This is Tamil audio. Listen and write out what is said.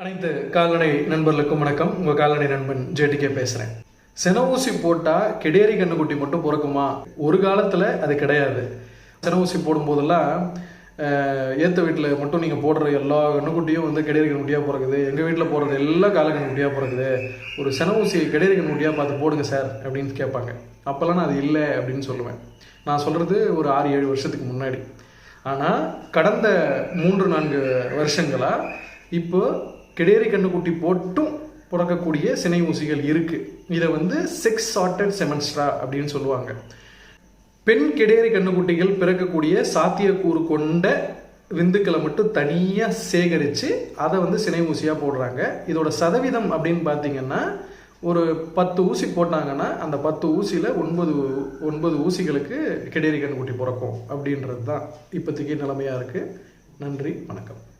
அனைத்து கால்நடை நண்பர்களுக்கும் வணக்கம். உங்கள் கால்நடை நண்பன் ஜேடிகே பேசுகிறேன் சென ஊசி போட்டால் கிடேரி கண்ணுக்குட்டி மட்டும் பிறக்குமா? ஒரு காலத்தில் அது கிடையாது. சென ஊசி போடும்போதெல்லாம் அஹ், ஏத்த வீட்டில் மட்டும் நீங்கள் போடுற எல்லா கண்ணுக்குட்டியும் வந்து கெடேரி கண்ணுக்குட்டியாக பிறக்குது. எங்கள் வீட்டில் போடுறது எல்லா கால கண்ணுக்குட்டியாக பிறக்குது. ஒரு சென ஊசி கிடேரி கண்ணுக்குட்டியாக பார்த்து போடுங்க சார் அப்படின்னு கேட்பாங்க. அப்போல்லாம் நான் அது இல்லை அப்படின்னு சொல்லுவேன். நான் சொல்கிறது ஒரு ஆறு ஏழு வருஷத்துக்கு முன்னாடி. ஆனால் கடந்த மூன்று நான்கு வருஷங்களாக இப்போ கிடேரி கண்ணுக்குட்டி போட்டும் பிறக்கக்கூடிய சினை ஊசிகள் இருக்குது இதை வந்து செக்ஸ் சார்ட்டட் செமன்ஸ்ட்ரா அப்படின்னு சொல்லுவாங்க. பெண் கிடேரி கண்ணுக்குட்டிகள் பிறக்கக்கூடிய சாத்தியக்கூறு கொண்ட விந்துக்களை மட்டும் தனியாக சேகரித்து அதை வந்து சினை ஊசியாக போடுறாங்க. இதோட சதவீதம் அப்படின்னு பார்த்தீங்கன்னா ஒரு பத்து ஊசி போட்டாங்கன்னா அந்த பத்து ஊசியில் ஒன்பது ஒன்பது ஊசிகளுக்கு கிடேரி கண்ணுக்குட்டி பிறக்கும் அப்படின்றது தான் இப்போதைக்கு நிலைமையாக இருக்குது நன்றி வணக்கம்.